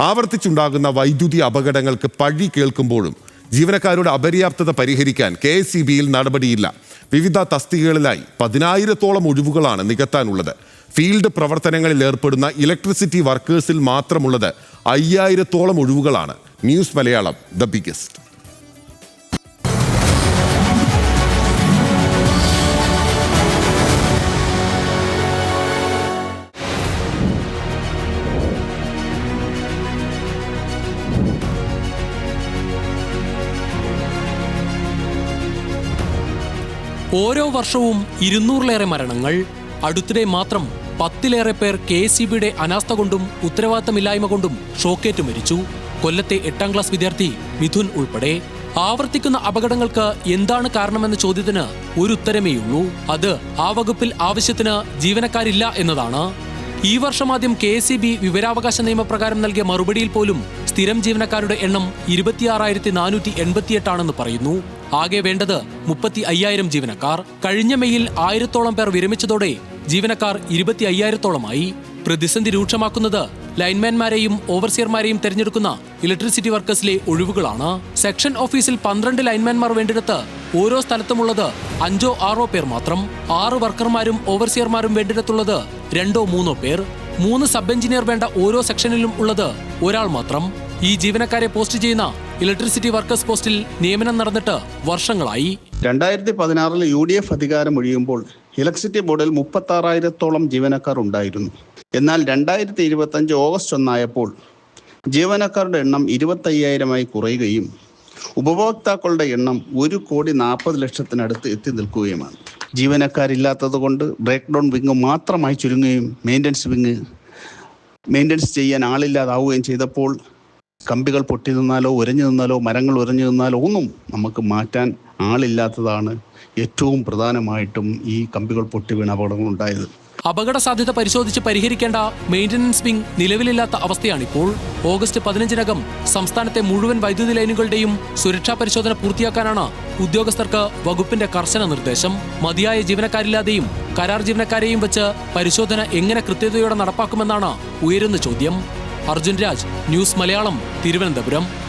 ആവർത്തിച്ചുണ്ടാകുന്ന വൈദ്യുതി അപകടങ്ങൾക്ക് പഴി കേൾക്കുമ്പോഴും ജീവനക്കാരുടെ അപര്യാപ്തത പരിഹരിക്കാൻ കെ എസ് നടപടിയില്ല. വിവിധ തസ്തികകളിലായി പതിനായിരത്തോളം ഒഴിവുകളാണ് നികത്താനുള്ളത്. ഫീൽഡ് പ്രവർത്തനങ്ങളിൽ ഏർപ്പെടുന്ന ഇലക്ട്രിസിറ്റി വർക്കേഴ്സിൽ മാത്രമുള്ളത് അയ്യായിരത്തോളം ഒഴിവുകളാണ്. ന്യൂസ് മലയാളം ദ ബിഗസ്റ്റ് ഓരോ വർഷവും ഇരുന്നൂറിലേറെ മരണങ്ങൾ. അടുത്തിടെ മാത്രം പത്തിലേറെ പേർ കെ എസ് സി ബിയുടെ അനാസ്ഥ കൊണ്ടും ഉത്തരവാദിത്തമില്ലായ്മ കൊണ്ടും ഷോക്കേറ്റ് മരിച്ചു. കൊല്ലത്തെ എട്ടാം ക്ലാസ് വിദ്യാർത്ഥി മിഥുൻ ഉൾപ്പെടെ. ആവർത്തിക്കുന്ന അപകടങ്ങൾക്ക് എന്താണ് കാരണമെന്ന ചോദ്യത്തിന് ഒരു ഉത്തരമേയുള്ളൂ അത് ആ വകുപ്പിൽ ആവശ്യത്തിന് ജീവനക്കാരില്ല എന്നതാണ്. ഈ വർഷം ആദ്യം കെ എസ് സി ബി വിവരാവകാശ നിയമപ്രകാരം നൽകിയ മറുപടിയിൽ പോലും സ്ഥിരം ജീവനക്കാരുടെ എണ്ണം ഇരുപത്തിയാറായിരത്തി നാനൂറ്റി എൺപത്തിയെട്ടാണെന്ന് പറയുന്നു. ആകെ വേണ്ടത് മുപ്പത്തി അയ്യായിരം ജീവനക്കാർ. കഴിഞ്ഞ മെയ്യിൽ ആയിരത്തോളം പേർ വിരമിച്ചതോടെ ജീവനക്കാർ ഇരുപത്തി അയ്യായിരത്തോളമായി പ്രതിസന്ധി രൂക്ഷമാക്കുന്നത് ലൈൻമാൻമാരെയും ഓവർസിയർമാരെയും തെരഞ്ഞെടുക്കുന്ന ഇലക്ട്രിസിറ്റി വർക്കേഴ്സിലെ ഒഴിവുകളാണ്. സെക്ഷൻ ഓഫീസിൽ പന്ത്രണ്ട് ലൈൻമാൻമാർ വേണ്ടിടത്ത് ഓരോ സ്ഥലത്തുമുള്ളത് അഞ്ചോ ആറോ പേർ മാത്രം. ആറ് വർക്കർമാരും ഓവർസിയർമാരും വേണ്ടിടത്തുള്ളത് രണ്ടോ മൂന്നോ പേർ. മൂന്ന് സബ് എഞ്ചിനീയർ വേണ്ട ഓരോ സെക്ഷനിലും ഉള്ളത് ഒരാൾ മാത്രം. ഈ ജീവനക്കാരെ പോസ്റ്റ് ചെയ്യുന്ന ഇലക്ട്രിസിറ്റി വർക്കേഴ്സ് പോസ്റ്റിൽ നിയമനം നടന്നിട്ട് വർഷങ്ങളായി. രണ്ടായിരത്തി പതിനാറിൽ യു ഡി എഫ് അധികാരം ഒഴിയുമ്പോൾ ഇലക്ട്രിസിറ്റി ബോർഡിൽ മുപ്പത്തി ആറായിരത്തോളം ജീവനക്കാർ ഉണ്ടായിരുന്നു. എന്നാൽ രണ്ടായിരത്തി ഇരുപത്തഞ്ച് ഓഗസ്റ്റ് ഒന്നായപ്പോൾ ജീവനക്കാരുടെ എണ്ണം ഇരുപത്തയ്യായിരമായി കുറയുകയും ഉപഭോക്താക്കളുടെ എണ്ണം ഒരു കോടി നാൽപ്പത് ലക്ഷത്തിനടുത്ത് എത്തി നിൽക്കുകയുമാണ്. ജീവനക്കാരില്ലാത്തത് കൊണ്ട് ബ്രേക്ക് ഡൗൺ വിങ് മാത്രമായി ചുരുങ്ങുകയും മെയിന്റനൻസ് വിങ് മെയിന്റനൻസ് ചെയ്യാൻ ആളില്ലാതാവുകയും ചെയ്തപ്പോൾ കമ്പികൾ പൊട്ടി നിന്നാലോ ഉരഞ്ഞു നിന്നാലോ മരങ്ങൾ ഉരഞ്ഞു നിന്നാലോ ഒന്നും നമുക്ക് മാറ്റാൻ ആളില്ലാത്തതാണ് ഏറ്റവും പ്രധാനമായിട്ടും ഈ കമ്പികൾ പൊട്ടി വീണ അപകടങ്ങൾ ഉണ്ടായത്. അപകട സാധ്യത പരിശോധിച്ച് പരിഹരിക്കേണ്ട മെയിന്റനൻസ് വിംഗ് നിലവിലില്ലാത്ത അവസ്ഥയാണിപ്പോൾ. ഓഗസ്റ്റ് പതിനഞ്ചിനകം സംസ്ഥാനത്തെ മുഴുവൻ വൈദ്യുതി ലൈനുകളുടെയും സുരക്ഷാ പരിശോധന പൂർത്തിയാക്കാനാണ് ഉദ്യോഗസ്ഥർക്ക് വകുപ്പിന്റെ കർശന നിർദ്ദേശം. മതിയായ ജീവനക്കാരില്ലാതെയും കരാർ ജീവനക്കാരെയും വെച്ച് പരിശോധന എങ്ങനെ കൃത്യതയോടെ നടപ്പാക്കുമെന്നാണ് ഉയരുന്ന ചോദ്യം. അർജുൻ രാജ് ന്യൂസ് മലയാളം തിരുവനന്തപുരം.